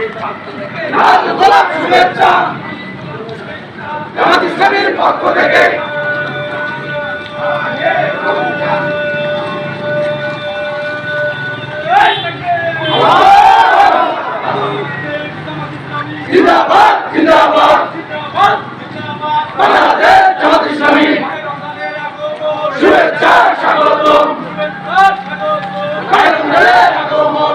লাল গোলাপ শুভেচ্ছা জামাত ইসলামের পক্ষ থেকে জিন্দাবাদ জিন্দাবাদ। বাংলাদেশ জামাত ইসলামী শুভেচ্ছা স্বাগতম কায়রুলের আগমন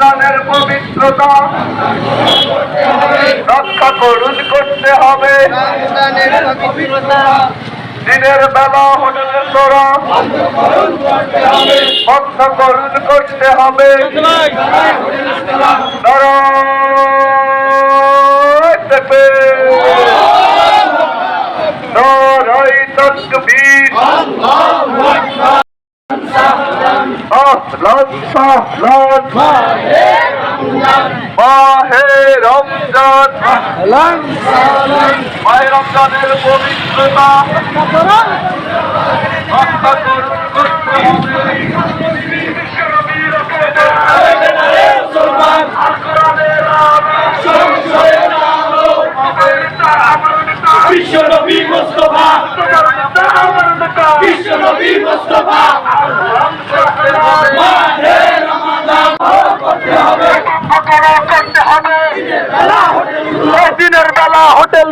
রমজানের পবিত্রতা রক্ষা করুন করতে হবে। দিনের বেলা হোটেলের তোরা বন্ধ করুন করতে হবে। নারায়ণ তাকবীর। আহলান সাহলান মাহে রমজান মাহে রমজানের পবিত্রতা রক্ষা বিশ্বনবী মোস্তফা বিশ্বনবী মোস্তফা মাহে রমাদান করতে হবে। দিনের বেলা হোটেল